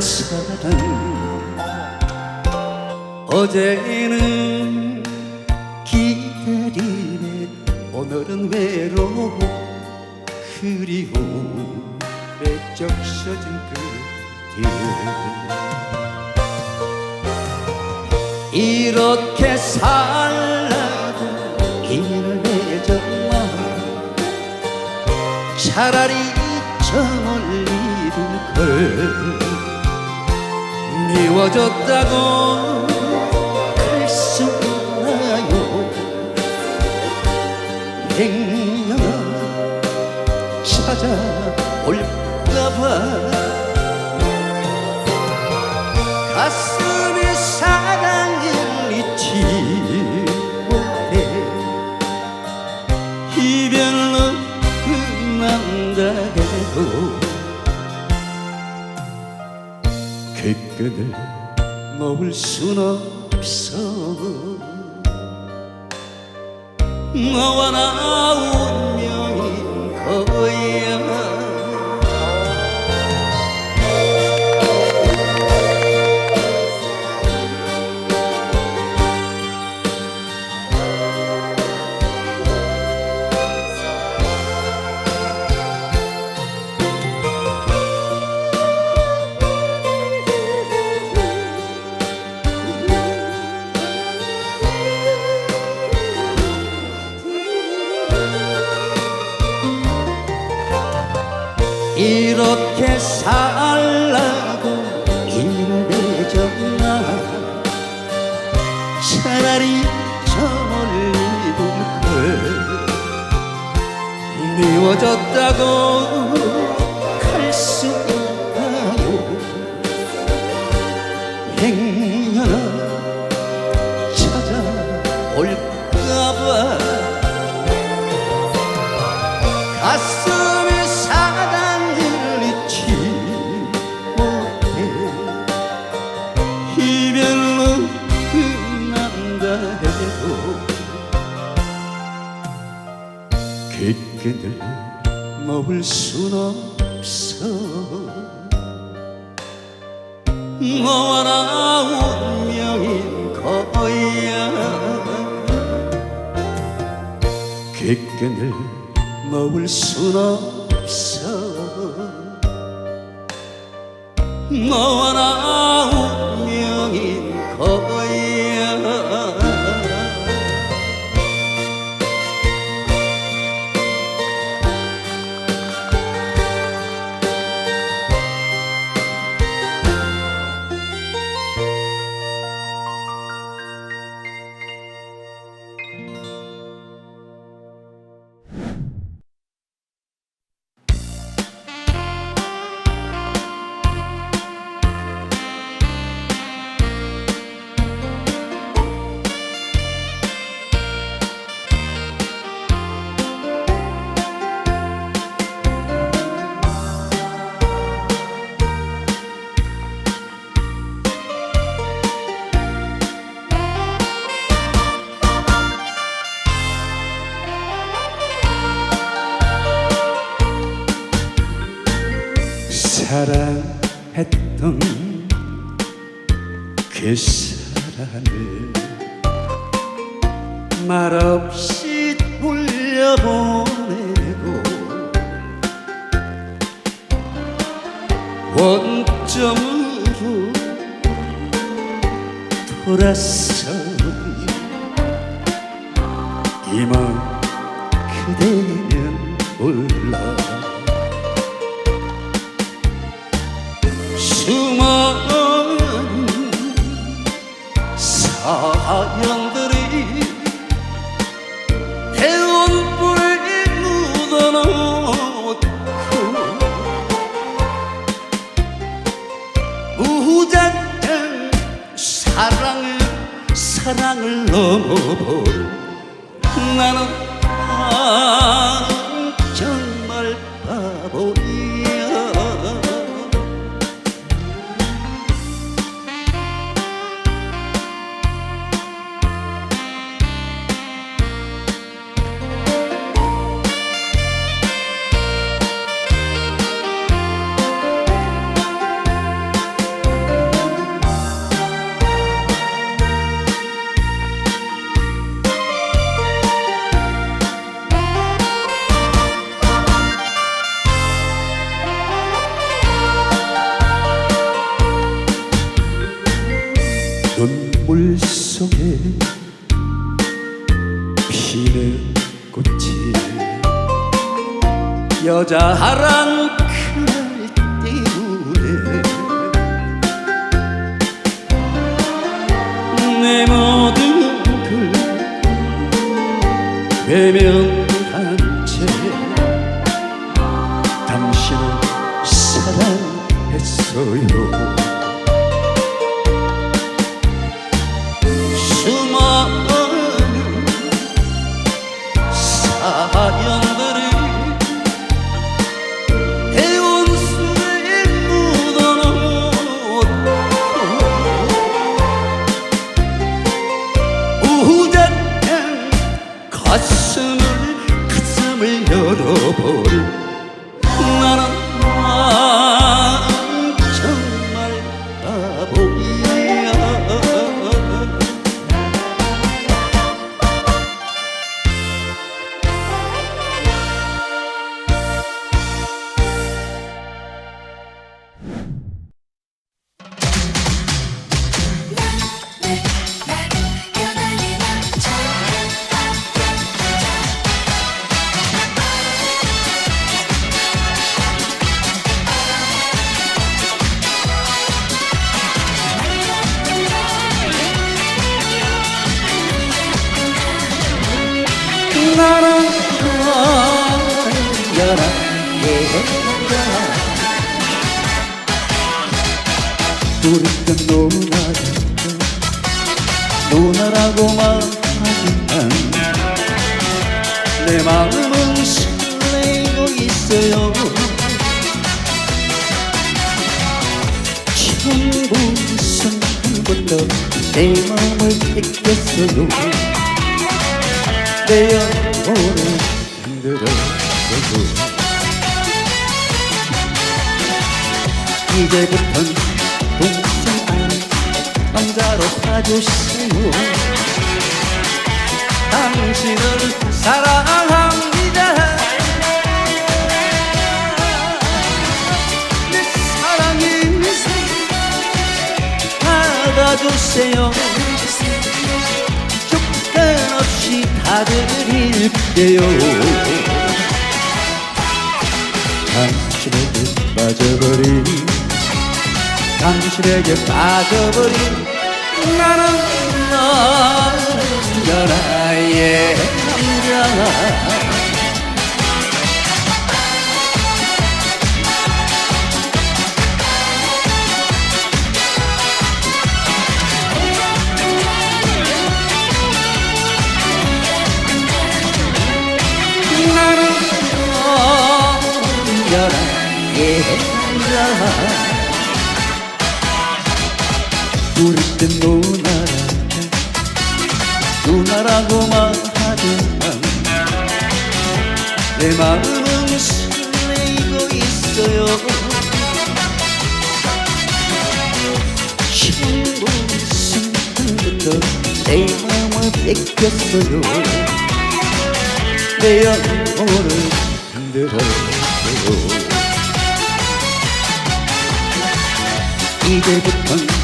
사랑 어제는 기다리네 오늘은 외로워 그리움에 적셔진 그길 이렇게 살라고 인연을 맺었나 차라리 저 멀리 둘걸 미워졌다고. 할 수 있나요? 행여나 찾아올까봐. 가슴 그 끈을 놓을 순 없어. 너와 나 운명인 거야 이렇게 살라고 맺었나? 차라리 저 멀리 둘걸. 미워졌다고 그 끈을 놓을 순 없어. 너와 나 운명인 거야. 그 끈을 놓을 순 없어. 너와 나 운명인 거야 사랑했던 그 사랑을 말없이 돌려보내고 원점으로 돌아서 이만 그대는 몰라 바보야 피는 꽃이 여자란 그날 때문에 내 모든 걸 외면한 채 당신을 사랑했어요 우리가 누나라 누나라고만 하지만 내 마음은 설레고 있어요 처음부터 내 마음을 뺏겼어요. 내 영혼을 흔들었어요 이제부턴 동생 아니 남자로 봐주세요 당신을 사랑합니다. 내 사랑이 받아주세요. 조건 없이 다 드릴게요. 당신에게 빠져버린 당신에게 빠져버린 나는 남 우리 때 누나라 누나라고만 하지만 내 마음은 설레이고 있어요. 신부 순간부터 내 마음을 뺏겼어요. 내 영혼을 흔들었어요. 이제부턴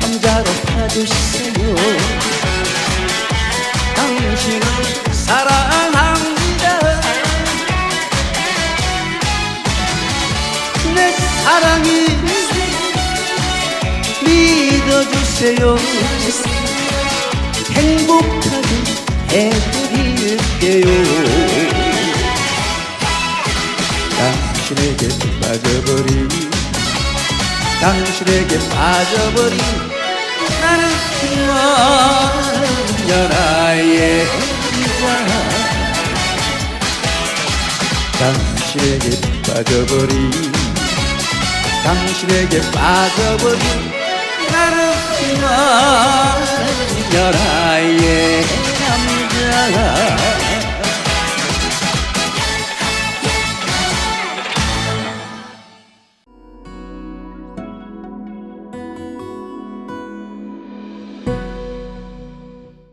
남자로 봐주세요 당신을 사랑합니다 내 사랑이 믿어주세요. 행복하게 해드릴게요. 당신에게 빠져버린 당신에게 빠져버린 나는 여라의 당신에게 빠져버린 당신에게 빠져버린 나는 여라의 남자